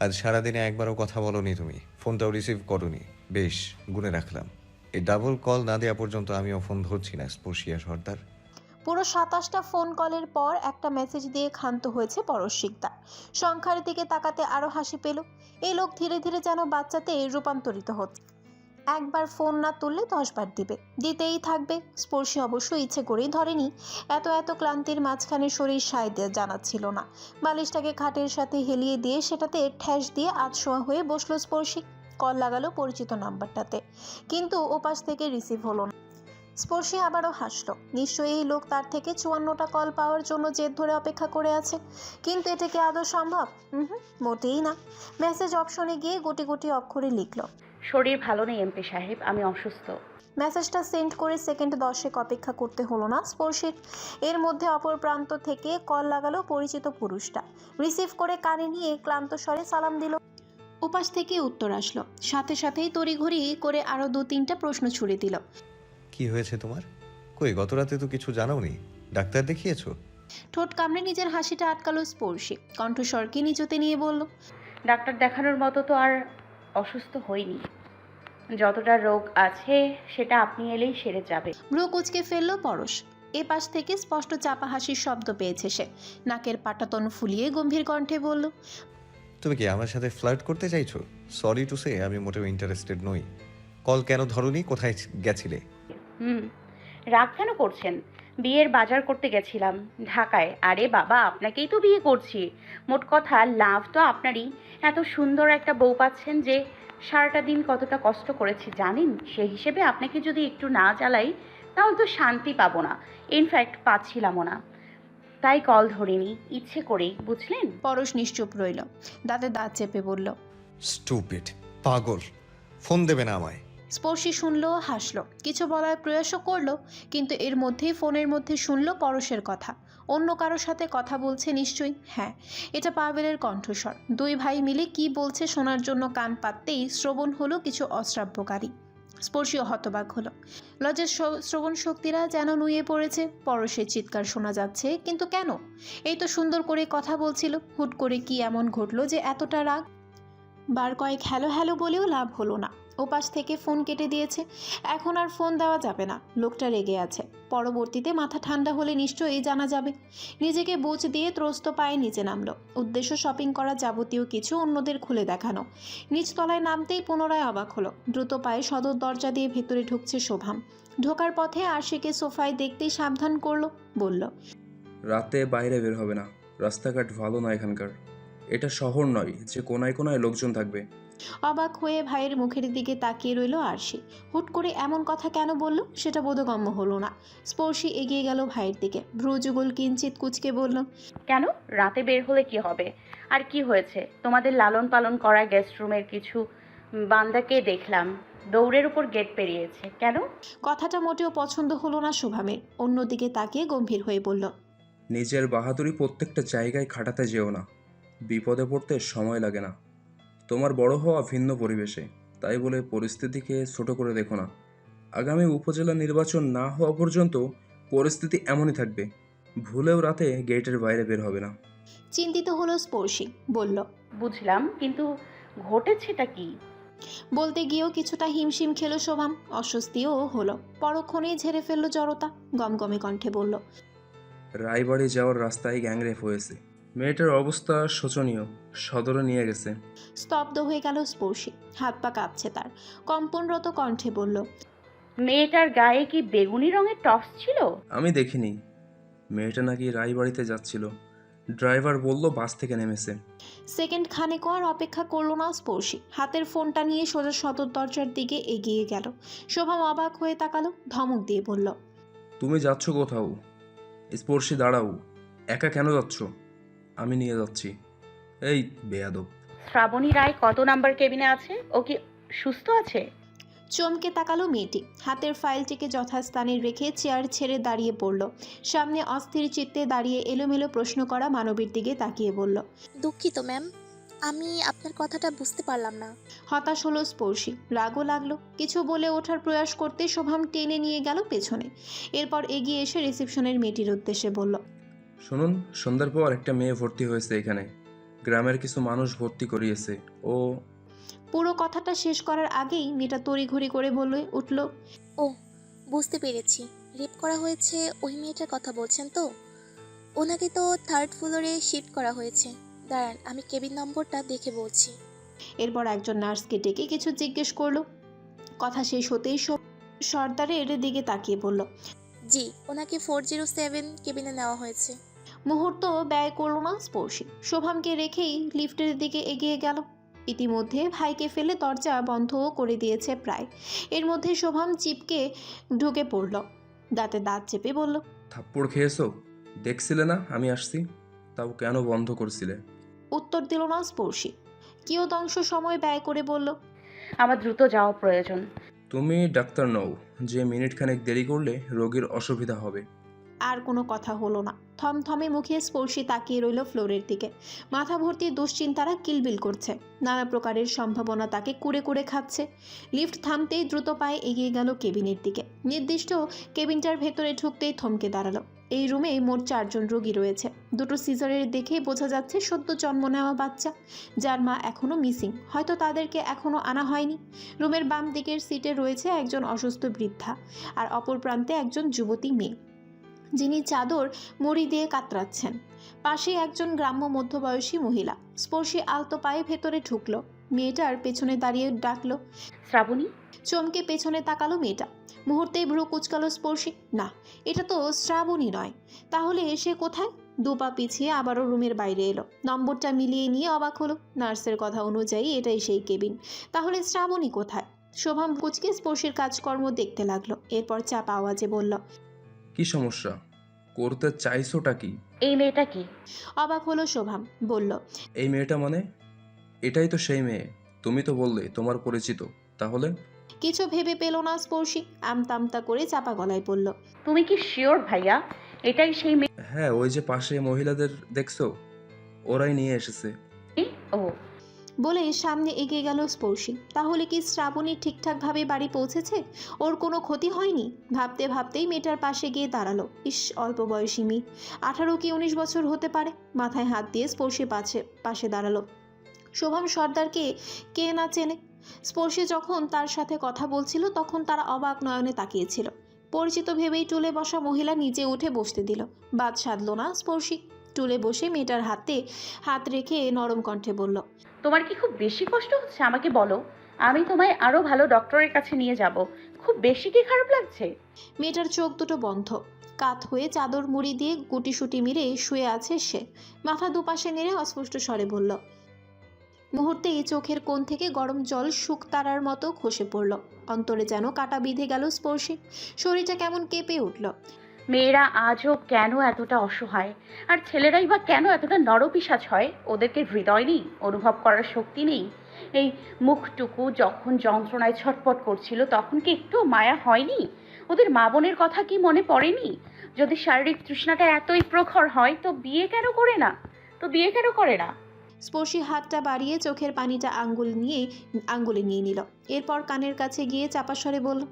আজ সারাদিনে একবারও কথা বলনি তুমি। ফোনটাও রিসিভ করনি। বেশ, গুনে রাখলাম। এই ডাবল কল না দেওয়া পর্যন্ত আমিও ফোন ধরছি না, স্পর্শিয়া সর্দার। পুরো সাতাশটা ফোন কলের পর একটা মেসেজ দিয়ে ক্ষান্ত হয়েছে পরশিকদা সংখ্যার দিকে তাকাতে আরও হাসি পেল। এই লোক ধীরে ধীরে যেন বাচ্চাতে রূপান্তরিত হচ্ছে। একবার ফোন না তুললে দশবার দিবে। দিতেই থাকবে। স্পর্শী অবশ্য ইচ্ছে করেই ধরেনি। এত এত ক্লান্তির মাঝখানে শরীর সায় জানাচ্ছিল না। বালিশটাকে খাটের সাথে হেলিয়ে দিয়ে সেটাতে ঠ্যাস দিয়ে আধশোয়া হয়ে বসল স্পর্শী। কল লাগালো পরিচিত নাম্বারটাতে। কিন্তু ওপাশ থেকে রিসিভ হলো না। স্পর্শী আবারও হাসলো। নিশ্চয়ই এই লোক তার থেকে চুয়ান্নটা কল পাওয়ার জন্য জেদ ধরে অপেক্ষা করে আছে। কিন্তু এটা কি আদৌ সম্ভব? হুম মোটেই না। মেসেজ অপশনে গিয়ে গুটি গুটি অক্ষরে লিখলো। শরীর ভালো নেই এমপি সাহেব আমি অসুস্থ। মেসেজটা সেন্ড করে সেকেন্ড দশেক অপেক্ষা করতে হলো না। স্পর্শীর এর মধ্যে অপর প্রান্ত থেকে কল লাগালো পরিচিত পুরুষটা। রিসিভ করে কানে নিয়ে ক্লান্ত স্বরে সালাম দিল। উপাস থেকে উত্তর আসলো। সাথে সাথেই তড়িঘড়ি করে আরও দু তিনটা প্রশ্ন ছুড়ে দিল। কি হয়েছে তোমার? কই গত রাতে তো কিছু জানাওনি। ডাক্তার দেখিয়েছো? ঠোঁট কামড়ে নিজের হাসিটা আটকালো স্পর্শী। কণ্ঠস্বরকে নিজতে নিয়ে বলল ডাক্তার দেখানোর মতো তো আর অসুস্থ হইনি। যতটা রোগ আছে সেটা আপনি এলেই সেরে যাবে। ভ্রু কুচকে ফেলল পরশ। এ পাশ থেকে স্পষ্ট চাপা হাসির শব্দ পেয়েছে সে। নাকের পাটাতন ফুলিয়ে গম্ভীর কণ্ঠে বলল তুমি কি আমার সাথে ফ্লার্ট করতে চাইছো? সরি টু সে আমি মোটেও ইন্টারেস্টেড নই। কল কেন ধরনি? কোথায় গেছিলে? হুম রাগ কেন করছেন? বিয়ের বাজার করতে গেছিলাম ঢাকায়। আরে বাবা আপনাকেই তো বিয়ে করছি। মোট কথা লাভ তো আপনারই। এত সুন্দর একটা বউ পাচ্ছেন যে সারাটা দিন কতটা কষ্ট করেছি জানেন? সেই হিসেবে আপনাকে যদি একটু না জ্বালাই তাহলে তো শান্তি পাবো না। ইনফ্যাক্ট পাচ্ছিলামও না। তাই কল ধরিনি ইচ্ছে করেই বুঝলেন? পরশ নিশ্চুপ রইল। দাঁতে দাঁত চেপে বলল স্টুপিড পাগল। ফোন দেবে না আমায়। স্পর্শী শুনলো, হাসলো। কিছু বলার প্রয়াসও করল, কিন্তু এর মধ্যেই ফোনের মধ্যে শুনলো পরশের কথা। অন্য কারোর সাথে কথা বলছে নিশ্চয়ই হ্যাঁ। এটা পাভেলের কণ্ঠস্বর। দুই ভাই মিলে কি বলছে শোনার জন্য কান পাততেই শ্রবণ হলো কিছু অশ্রাব্যকারী। স্পর্শীয় হতবাক হলো। লজ্জার শ- শ্রবণ শক্তিরা যেন নুয়ে পড়েছে। পরশের চিৎকার শোনা যাচ্ছে, কিন্তু কেন? এই তো সুন্দর করে কথা বলছিল। হুট করে কি এমন ঘটলো যে এতটা রাগ? বার কয়েক হ্যালো হ্যালো বলেও লাভ হলো না। ওপাশ থেকে ফোন কেটে দিয়েছে। এখন আর ফোন দেওয়া যাবে না। লোকটা রেগে আছে। পরবর্তীতে মাথা ঠান্ডা হলে নিশ্চয়ই জানা যাবে। নিজেকে বোঝ দিয়ে ত্রস্ত পায়ে নিচে নামলো। উদ্দেশ্য শপিং করা যাবতীয় কিছু অন্যদের খুলে দেখানো। নিচতলায় নামতেই পুনরায় অবাক হলো। দ্রুত পায়ে সদর দরজা দিয়ে ভেতরে ঢুকছে শোভাম। ঢোকার পথে আরশিকে সোফায় দেখতেই সাবধান করল, বলল, রাতে বাইরে বের হবে না। রাস্তাঘাট ভালো না এখানকার। এটা শহর নয়, যে কোনায় কোনায় লোকজন থাকবে। অবাক হয়ে ভাইয়ের মুখের দিকে তাকিয়ে রইল আরশি। হুট করে এমন কথা কেন বলল? সেটা বোধগম্য হলো না। স্পর্শী এগিয়ে গেল ভাইয়ের দিকে। ভ্রুযুগল কিঞ্চিত কুচকে বলল কেন? রাতে বের হলে কি হবে? আর কি হয়েছে? তোমাদের লালন পালন করা গেস্ট রুমের কিছু বান্দাকে দেখলাম। দৌড়ের উপর গেট পেরিয়েছে। কেন? কথাটা মোটেও পছন্দ হলো না শুভামের। অন্যদিকে তাকিয়ে গম্ভীর হয়ে বলল নিজের বাহাদুরি প্রত্যেকটা জায়গায় খাটাতে যেও না। বিপদে পড়তে সময় লাগে না। তোমার বড় হওয়া ভিন্ন পরিবেশে। তাই বলে পরিস্থিতিকে ছোট করে দেখো না। আগামী উপজেলা নির্বাচন না হওয়া পর্যন্ত পরিস্থিতি এমনই থাকবে। ভুলেও রাতে গেটের বাইরে বের হবে না। চিন্তিত হলো স্পর্শী বলল বুঝলাম কিন্তু ঘটেছেটা কি? বলতে গিয়েও কিছুটা হিমশিম খেলো শোভাম অস্বস্তিও হলো। পরক্ষণেই ঝেড়ে ফেলল জড়তা গমগমে কণ্ঠে বলল রায়বাড়ি যাওয়ার রাস্তায় গ্যাংরেপ হয়েছে। মেয়েটার অবস্থা শোচনীয়। সদরে নিয়ে গেছে। স্তব্ধ হয়ে গেল স্পর্শী। হাত পা কাঁপছে তার। কম্পনরত কণ্ঠে বলল মেয়েটার গায়ে কি বেগুনি রঙের টপস ছিল? আমি দেখিনি। মেয়েটা নাকি রায়বাড়িতে যাচ্ছিল। ড্রাইভার বলল বাস থেকে নেমেছে। সেকেন্ড খানেকও আর অপেক্ষা করল না স্পর্শী। হাতের ফোনটা নিয়ে সোজা সদর দরজার দিকে এগিয়ে গেল। শোভাম অবাক হয়ে তাকালো ধমক দিয়ে বলল তুমি যাচ্ছ কোথাও? স্পর্শী দাঁড়াও। একা কেন যাচ্ছ? আমি নিয়ে যাচ্ছি। এই বেয়াদব। শ্রাবণী রায় কত নাম্বার কেবিনে আছে? ও কি সুস্থ আছে? চমকে তাকালো মেয়েটি। হাতের ফাইলটিকে যথাস্থানে রেখে চেয়ার ছেড়ে দাঁড়িয়ে পড়ল। সামনে অস্থির চিত্তে দাঁড়িয়ে এলোমেলো প্রশ্ন করা মানবীর দিকে তাকিয়ে বলল দুঃখিত ম্যাম। আমি আপনার কথাটা বুঝতে পারলাম না। হতাশ হলো স্পর্শী। রাগও লাগল। কিছু বলে ওঠার প্রয়াস করতে শোভাম টেনে নিয়ে গেল পেছনে। এরপর এগিয়ে এসে রিসেপশনের মেয়েটির উদ্দেশ্যে বলল শুনুন সন্ধ্যার পর একটা মেয়ে ভর্তি হয়েছে এখানে। গ্রামের কিছু মানুষ ভর্তি করিয়েছে। ও পুরো কথাটা শেষ করার আগেই মেয়েটা তড়িঘড়ি করে বলে উঠল। ও বুঝতে পেরেছি। রেপ করা হয়েছে ওই মেয়েটার কথা বলছেন তো? ওনাকে তো থার্ড ফ্লোরে শিফট করা হয়েছে। দাঁড়ান আমি কেবিন নম্বরটা দেখে বলছি। এরপর একজন নার্সকে ডেকে কিছু জিজ্ঞেস করল। কথা শেষ হতেই সব সর্দারের দিকে তাকিয়ে বলল জি ওনাকে ফোর জিরো সেভেন কেবিনে নেওয়া হয়েছে। মুহূর্ত ব্যয় করল না স্পর্শী। শোভামকে রেখেই লিফটের দিকে এগিয়ে গেল। ইতিমধ্যে ভাইকে ফেলে দরজা বন্ধও করে দিয়েছে প্রায়। এর মধ্যে শোভাম চিপকে ঢুকে পড়ল। দাঁতে দাঁত চেপে বলল থাপ্পড় খেয়েছো? দেখছিলে না? আমি আসছি। তাও কেন বন্ধ করছিলে? উত্তর দিল না স্পর্শী। কিয়দংশ সময় ব্যয় করে বলল আমার দ্রুত যাওয়া প্রয়োজন। তুমি ডাক্তার নও। যে মিনিটখানেক দেরি করলে রোগীর অসুবিধা হবে। আর কোনো কথা হলো না। থমথমে মুখে স্পর্শী তাকিয়ে রইল ফ্লোরের দিকে। মাথা ভর্তি দুশ্চিন্তারা কিলবিল করছে। নানা প্রকারের সম্ভাবনা তাকে কুড়ে কুড়ে খাচ্ছে। লিফট থামতেই দ্রুত পায়ে এগিয়ে গেল কেবিনের দিকে। নির্দিষ্ট কেবিনটার ভেতরে ঢুকতেই থমকে দাঁড়াল। এই রুমে মোট চারজন রোগী রয়েছে। দুটো সিজারের দেখেই বোঝা যাচ্ছে সদ্য জন্ম নেওয়া বাচ্চা, যার মা এখনও মিসিং। হয়তো তাদেরকে এখনও আনা হয়নি। রুমের বাম দিকের সিটে রয়েছে একজন অসুস্থ বৃদ্ধা আর অপর প্রান্তে একজন যুবতী মেয়ে। যিনি চাদর মুড়ি দিয়ে কাতরাচ্ছেন। পাশে একজন গ্রাম্য মধ্যবয়সী মহিলা। স্পর্শী আলতো পায়ে ভেতরে ঢুকলো। মেয়েটার পেছনে দাঁড়িয়ে ডাকলো শ্রাবণী? চমকে পেছনে তাকালো মেয়েটা। মুহূর্তেই ভ্রু কুচকালো স্পর্শী। না এটা তো শ্রাবণী নয়। তাহলে এসে কোথায়? দুপা পিছিয়ে আবারও রুমের বাইরে এলো। নম্বরটা মিলিয়ে নিয়ে অবাক হলো। নার্সের কথা অনুযায়ী এটাই সেই কেবিন। তাহলে শ্রাবণী কোথায়? শোভাম কুচকে স্পর্শের কাজকর্ম দেখতে লাগল। এরপর চাপা আওয়াজে বলল কি সমস্যা? করতে চাইছোটা কি? এই মেয়েটা কি? অবাক হলো শোভাম বলল এই মেয়েটা মানে? এটাই তো সেই মেয়ে। তুমি তো বললে তোমার পরিচিত। তাহলে? কিছু ভেবে পেল না স্পর্শী। আমতামতা করে চাপা গলায় পড়ল তুমি কি শিওর ভাইয়া? এটাই সেই মেয়ে হ্যাঁ ওই যে পাশে মহিলাদের দেখছ? ওরাই নিয়ে এসেছে। ও বলে সামনে এগিয়ে গেল স্পর্শী। তাহলে কি শ্রাবণী ঠিকঠাকভাবে বাড়ি পৌঁছেছে? ওর কোনো ক্ষতি হয়নি? ভাবতে ভাবতেই মেয়েটার পাশে গিয়ে দাঁড়াল। ইস, অল্প বয়সী মেয়ে। আঠারো কি উনিশ বছর হতে পারে? মাথায় হাত দিয়ে স্পর্শী পাশে পাশে দাঁড়াল। শোভম সর্দারকে কে না চেনে? স্পর্শী যখন তার সাথে কথা বলছিল, তখন তারা অবাক নয়নে তাকিয়েছিল। পরিচিত ভেবেই টুলে বসা মহিলা নিচে উঠে বসতে দিল। বাদ সাধল না স্পর্শী। টুলে বসে মেয়েটার হাতে হাত রেখে নরম কণ্ঠে বলল তোমার কি খুব বেশি কষ্ট হচ্ছে আমাকে বলো? আমি তোমায় আরও ভালো ডক্টরের কাছে নিয়ে যাব। খুব বেশি কি খারাপ লাগছে? মেয়েটার চোখ দুটো বন্ধ। কাত হয়ে চাদর মুড়ি দিয়ে গুটিসুটি মিলে শুয়ে আছে সে। মাথা দুপাশে নেড়ে অস্পষ্ট স্বরে বলল মুহূর্তেই চোখের কোণ থেকে গরম জল শুকতারার মতো খসে পড়ল। অন্তরে যেন কাটা বিঁধে গেল স্পর্শে। শরীরটা কেমন কেঁপে উঠল। মেয়েরা আজও কেন এতটা অসহায়? আর ছেলেরাই বা কেন এতটা নরপিসাচ হয়? ওদেরকে হৃদয় নেই, অনুভব করার শক্তি নেই। এই মুখটুকু যখন যন্ত্রণায় ছটপট করছিল, তখন কি একটু মায়া হয়নি? ওদের মা বোনের কথা কি মনে পড়েনি? যদি শারীরিক তৃষ্ণাটা এতই প্রখর হয়, তো বিয়ে কেন করে না? তো বিয়ে কেন করে না? স্পর্শী হাতটা বাড়িয়ে চোখের পানিটা আঙ্গুল নিয়ে, আঙ্গুলে নিয়ে নিল। এরপর কানের কাছে গিয়ে চাপা স্বরে বলল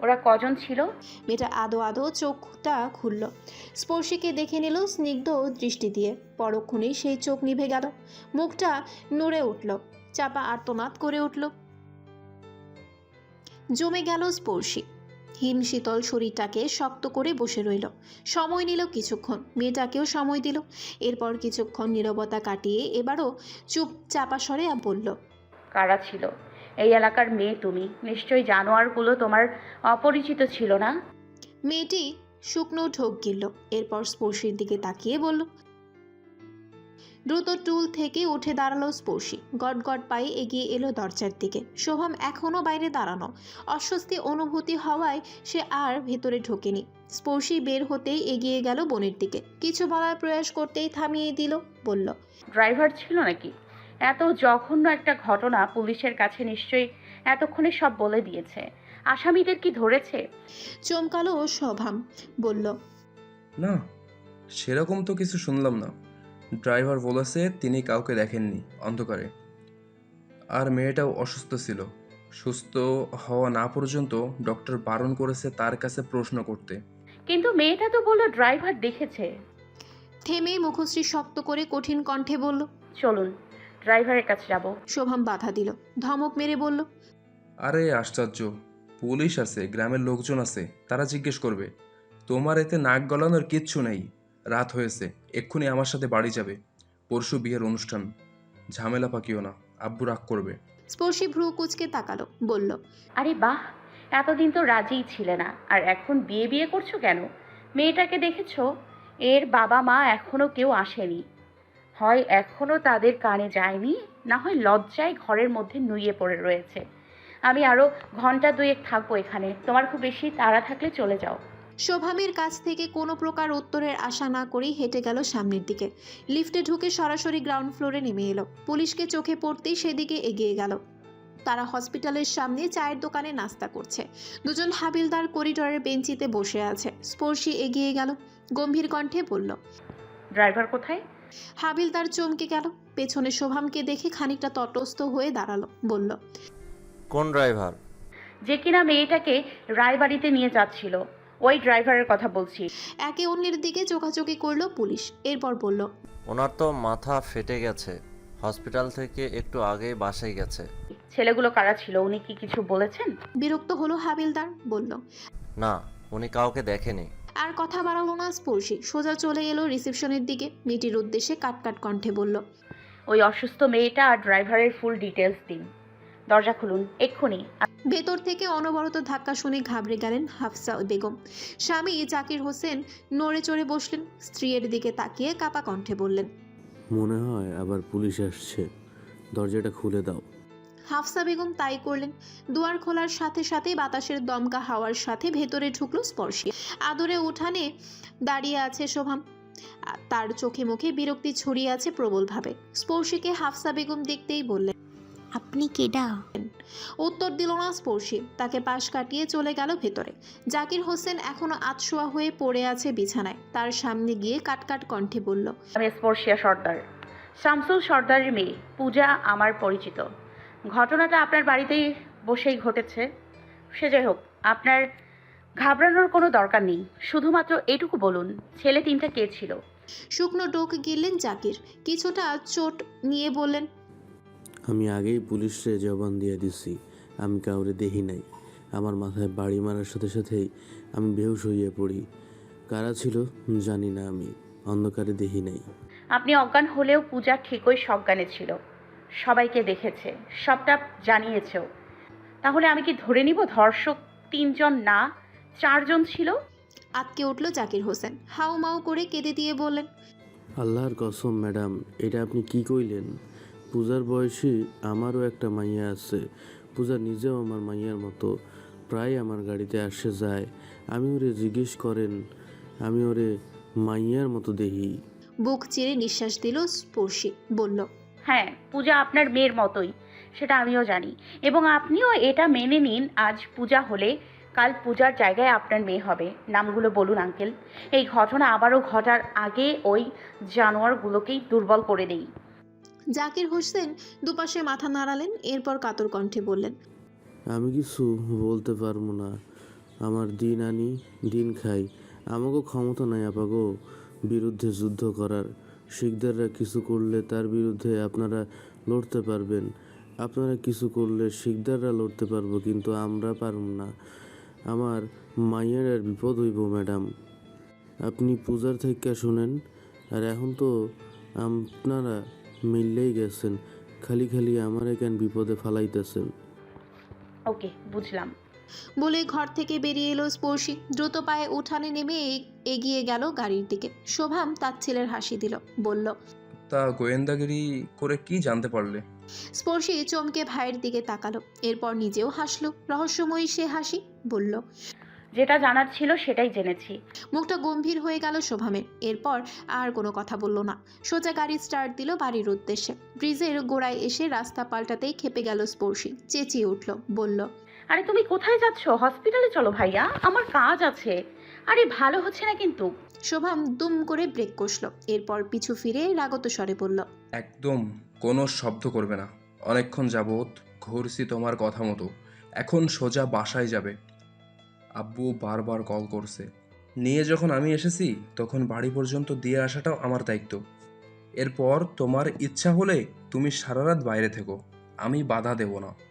ওরা কজন ছিল? মেয়েটা আদো আদো চোখটা খুলল। স্পর্শীকে দেখে নিল স্নিগ্ধ দৃষ্টি দিয়ে। পরক্ষণেই সেই চোখ নিভে গেল। মুখটা নড়ে উঠল। চাপা আর্তনাদ করে উঠল। জমে গেল স্পর্শী। হিম শীতল শরীরটাকে শক্ত করে বসে রইল। সময় নিল কিছুক্ষণ। মেয়েটাকেও সময় দিল। এরপর কিছুক্ষণ নীরবতা কাটিয়ে এবারও চুপ চাপা স্বরে বলল কারা ছিল? এই এলাকার মেয়ে তুমি। নিশ্চয়ই জানোয়ারগুলো তোমার অপরিচিত ছিল না? মেয়েটি শুকনো ঢোক গিলল এরপর স্পর্শীর দিকে তাকিয়ে বলল দ্রুত টুল থেকে উঠে দাঁড়াল স্পর্শী। গট গট পায়ে এগিয়ে এলো দরজার দিকে। শোভাম এখনও বাইরে দাঁড়ানো। অস্বস্তি অনুভূতি হওয়ায় সে আর ভেতরে ঢোকেনি। স্পর্শী বের হতেই এগিয়ে গেল বনের দিকে। কিছু বলার প্রয়াস করতেই থামিয়ে দিল বলল ড্রাইভার ছিল নাকি? এত জঘন্য একটা ঘটনা পুলিশের কাছে নিশ্চয়ই এতক্ষণে সব বলে দিয়েছে। আসামিদের কি ধরেছে? চমকালো শোভাম বলল না সেরকম তো কিছু শুনলাম না। ড্রাইভার বলেছে তিনি কাউকে দেখেননি অন্ধকারে। আর মেয়েটাও অসুস্থ ছিল। সুস্থ হওয়া না পর্যন্ত ডক্টর বারণ করেছে তার কাছে প্রশ্ন করতে। কিন্তু মেয়েটা তো বলল ড্রাইভার দেখেছে। থেমে মুখশ্রী শক্ত করে কঠিন কণ্ঠে বলল চলুন। ড্রাইভারের কাছে যাব। শোভাম বাধা দিল। ধমক মেরে বলল আরে আশ্চর্য। পুলিশ আছে গ্রামের লোকজন আছে তারা জিজ্ঞেস করবে। তোমার এতে নাক গলানোর কিচ্ছু নেই। রাত হয়েছে এক্ষুনি আমার সাথে বাড়ি যাবে। পরশু বিয়ের অনুষ্ঠান। ঝামেলা পাকিও না আব্বু রাগ করবে। স্পর্শী ভ্রু কুচকে তাকালো বলল আরে বাহ এতদিন তো রাজিই ছিলে না আর এখন বিয়ে বিয়ে করছ কেন? মেয়েটাকে দেখেছ? এর বাবা মা এখনও কেউ আসেনি। হয় এখনও তাদের কানে যায়নি না হয় লজ্জায় ঘরের মধ্যে নুয়ে পড়ে রয়েছে। আমি আরও ঘণ্টা দুয়েক থাকব এখানে তোমার খুব বেশি তাড়া থাকলে চলে যাও। শোভামের কাছ থেকে কোনো প্রকার উত্তরের আশা না করেই হেঁটে গেল সামনের দিকে। লিফটে ঢুকে সরাসরি গ্রাউন্ড ফ্লোরে নেমে এলো। পুলিশকে চোখে পড়তেই সেদিকে এগিয়ে গেল। তারা হসপিটালের সামনে চায়ের দোকানে নাস্তা করছে। দুজন হাবিলদার করিডরের বেঞ্চিতে বসে আছে। স্পর্শী এগিয়ে গেল। গম্ভীর কণ্ঠে বলল ড্রাইভার কোথায়? হাবিলদার চমকে গেল। পেছনে শোভামকে দেখে খানিকটা তটস্থ হয়ে দাঁড়াল বলল কোন ড্রাইভার? যে কিনা মেয়েটাকে রায়বাড়িতে নিয়ে যাচ্ছিল। ওই ড্রাইভারের কথা বলছি। একে অন্যের দিকে চোখাচোখি করল পুলিশ এরপর বলল ওনার তো মাথা ফেটে গেছে। হসপিটাল থেকে একটু আগেই বাসায় গেছে। ছেলেগুলো কারা ছিল? উনি কি কিছু বলেছেন? বিরক্ত হলো হাবিলদার বলল না উনি কাউকে দেখেনি। আর কথা বাড়ালো না স্পর্শী। সোজা চলে এলো রিসেপশনের দিকে। মেয়েটির উদ্দেশ্যে কাটকাট কণ্ঠে বলল ওই অসুস্থ মেয়েটা আর ড্রাইভারের ফুল ডিটেলস দিন। দরজা খুলুন এক্ষুনি। ভেতর থেকে অনবরত ধাক্কা শুনে ঘাবড়ে গেলেন হাফসা বেগম। স্বামী জাকির হোসেন নড়ে চড়ে বসলেন স্ত্রীর দিকে তাকিয়ে কাপা কণ্ঠে বললেন মনে হয় আবার পুলিশ আসছে। দরজাটা খুলে দাও। হাফসা বেগম তাই করলেন। দুয়ার খোলার সাথে সাথে বাতাসের দমকা হাওয়ার সাথে ভেতরে ঢুকলো স্পর্শী। আদরে উঠানে দাঁড়িয়ে আছে শোভাম। তার চোখে মুখে বিরক্তি ছড়িয়ে আছে প্রবলভাবে। স্পর্শীকে হাফসা বেগম দেখতেই বললেন আপনি কেডা? উত্তর দিল না স্পর্শী। তাকে পাশ কাটিয়ে চলে গেল ভেতরে। জাকির হোসেন এখনও আতশোয়া হয়ে পড়ে আছে বিছানায়। তার সামনে গিয়ে কাটকাট কণ্ঠে বলল আমি স্পর্শিয়া সর্দার। শামসুল সর্দারের মেয়ে পূজা আমার পরিচিত। ঘটনাটা আপনার বাড়িতেই বসেই ঘটেছে। সে যাই হোক আপনার ঘাবড়ানোর কোনো দরকার নেই। শুধুমাত্র এটুকু বলুন ছেলে তিনটা কে ছিল? শুকনো ডোক গিললেন জাকির। কিছুটা চোট নিয়ে বললেন আমি আগেই পুলিশে জবান দিয়ে দিছি আমি কাউরে দেখি নাই। আমার মাথায় বাড়ি মারার সাথে সাথেই আমি বেহুশ হইয়া পড়ি। কারা ছিল জানি না আমি অন্ধকারে দেখি নাই। আপনি অজ্ঞান হলেও পূজা ঠিকই সজ্ঞানে ছিল। সবাইকে দেখেছে সবটা জানিয়েছেও। তাহলে আমি কি ধরে নিব ধর্ষক তিনজন না চারজন ছিল? আতকে উঠল জাকির হোসেন হাউ মাউ করে কেঁদে দিয়ে বললেন আল্লাহর কসম ম্যাডাম এটা আপনি কি কইলেন? পূজার বয়সী আমারও একটা মাইয়া আছে পূজা নিজেও আমার মাইয়ার মতো প্রায় আমার গাড়িতে আসে যায় আমি ওরে জিজ্ঞেস করেন আমি ওরে মাইয়ার মতো দেখি বুক চিরে নিঃশ্বাস দিল স্পর্শী বলল হ্যাঁ পূজা আপনার মেয়ের মতোই সেটা আমিও জানি। এবং আপনিও এটা মেনে নিন আজ পূজা হলে কাল পূজার জায়গায় আপনার মেয়ে হবে। নামগুলো বলুন আঙ্কেল। এই ঘটনা আবারও ঘটার আগে ওই জানোয়ারগুলোকেই দুর্বল করে দেই। জাকির হোসেন দুপাশে মাথা নাড়ালেন এরপর কাতর কণ্ঠে বললেন আমি কিছু বলতে পারব না। আমার দিন আনি দিন খাই। আমাকেও ক্ষমতা নাই আপাগো বিরুদ্ধে যুদ্ধ করার। শিখদাররা কিছু করলে তার বিরুদ্ধে আপনারা লড়তে পারবেন। আপনারা কিছু করলে শিখদাররা লড়তে পারব, কিন্তু আমরা পারব না। আমার মাইয়ের আর বিপদ হইব, ম্যাডাম। আপনি পূজার থেকে শুনেন, আর এখন তো আপনারা মিললেই গেছেন, খালি খালি আমার কেন বিপদে ফালাইতেছেন? ওকে, বুঝলাম। বলে ঘর থেকে বেরিয়ে এলো স্পর্শী। দ্রুত পায়ে উঠানে নেমে এগিয়ে গেল গাড়ির দিকে। শোভাম তার ছেলের হাসি দিল বলল তা গোয়েন্দাগিরি করে কি জানতে পারলে? স্পর্শী চমকে ভাইয়ের দিকে তাকালো এরপর নিজেও হাসলো। রহস্যময়ী সে হাসি বলল যেটা জানার ছিল সেটাই জেনেছি। মুখটা গম্ভীর হয়ে গেল শোভামের। এরপর আর কোনো কথা বলল না। সোজা গাড়ি স্টার্ট দিল বাড়ির উদ্দেশ্যে। ব্রিজের গোড়ায় এসে রাস্তা পাল্টাতেই খেপে গেল স্পর্শী। চেঁচিয়ে উঠল বলল আরে তুমি কোথায় যাচ্ছ? হসপিটালে চলো ভাইয়া। আমার কাজ আছে। আরে ভালো হচ্ছে না কিন্তু। শোভাম দুম করে ব্রেক কষল। এরপর পিছু ফিরে রাগত স্বরে বলল একদম কোনো শব্দ করবে না। অনেকক্ষণ যাবৎ ঘুরছি তোমার কথা মতো। এখন সোজা বাসায় যাবে। আব্বু বারবার কল করছে। নিয়ে যখন আমি এসেছি তখন বাড়ি পর্যন্ত দিয়ে আসাটাও আমার দায়িত্ব। এরপর তোমার ইচ্ছা হলে তুমি সারা রাত বাইরে থেকো। আমি বাধা দেব না।